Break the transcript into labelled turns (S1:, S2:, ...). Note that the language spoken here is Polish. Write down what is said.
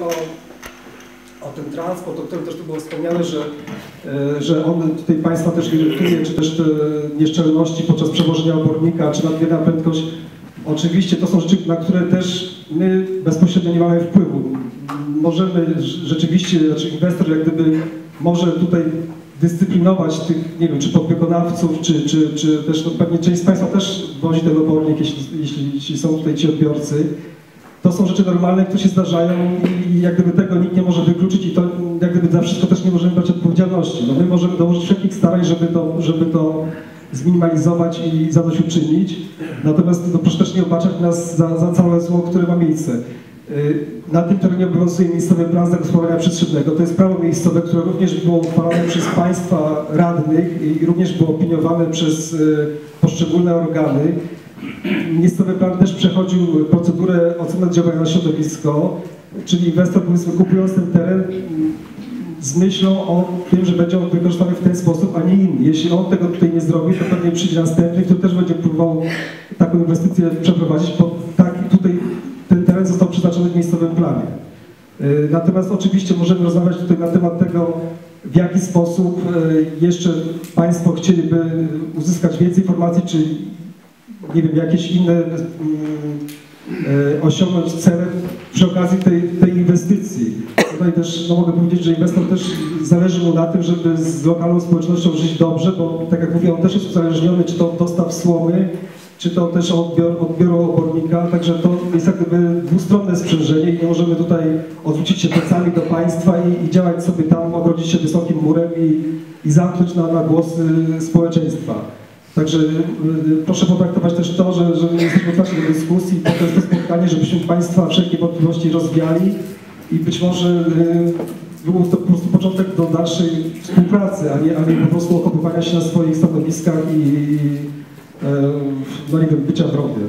S1: o, o ten transport, o którym też tu było wspomniane, że, e, że on tutaj Państwa też irytuje, czy też te nieszczelności podczas przewożenia obornika, czy nadmierna prędkość. Oczywiście to są rzeczy, na które też my bezpośrednio nie mamy wpływu. Możemy rzeczywiście, znaczy inwestor jak gdyby może tutaj dyscyplinować tych, nie wiem, czy podwykonawców, czy, czy, czy też no pewnie część z Państwa też wozi ten obornik, jeśli, jeśli, jeśli są tutaj ci odbiorcy. To są rzeczy normalne, które się zdarzają i, jak gdyby tego nikt nie może wykluczyć i to jak gdyby za wszystko też nie możemy brać odpowiedzialności. No my możemy dołożyć wszelkich starań, żeby to, żeby to zminimalizować i zadośćuczynić. Natomiast no, proszę też nie obaczać nas za, za całe zło, które ma miejsce. Yy, Na tym terenie obowiązuje miejscowy plan zagospodarowania przestrzennego. To jest prawo miejscowe, które również było uchwalone przez państwa radnych i również było opiniowane przez yy, poszczególne organy. Miejscowy plan też przechodził procedurę oceny oddziaływania na środowisko, czyli inwestor powiedzmy kupując ten teren z myślą o tym, że będzie on wykorzystany w ten sposób, a nie inny. Jeśli on tego tutaj nie zrobi, to pewnie przyjdzie następny, który też będzie próbował taką inwestycję przeprowadzić, bo tak tutaj ten teren został przeznaczony w miejscowym planie. Yy, Natomiast oczywiście możemy rozmawiać tutaj na temat tego, w jaki sposób yy, jeszcze Państwo chcieliby uzyskać więcej informacji, czy nie wiem, jakieś inne mm, e, osiągnąć cele przy okazji tej, tej inwestycji. Tutaj też no mogę powiedzieć, że inwestor też zależy mu na tym, żeby z lokalną społecznością żyć dobrze, bo tak jak mówię, on też jest uzależniony, czy to od dostaw słomy, czy to też od odbior, odbioru obornika, także to jest jak gdyby dwustronne sprzężenie i nie możemy tutaj odwrócić się plecami do państwa i, i działać sobie tam, ogrodzić się wysokim murem i, i zamknąć na, na głos y, społeczeństwa. Także y, proszę potraktować też to, że, że jesteśmy otwarci do dyskusji, po to jest to spotkanie, żebyśmy Państwa wszelkie wątpliwości rozwiali i być może y, był to po prostu początek do dalszej współpracy, a nie, a nie po prostu okopywania się na swoich stanowiskach i, i e, no nie wiem, bycia wrogiem.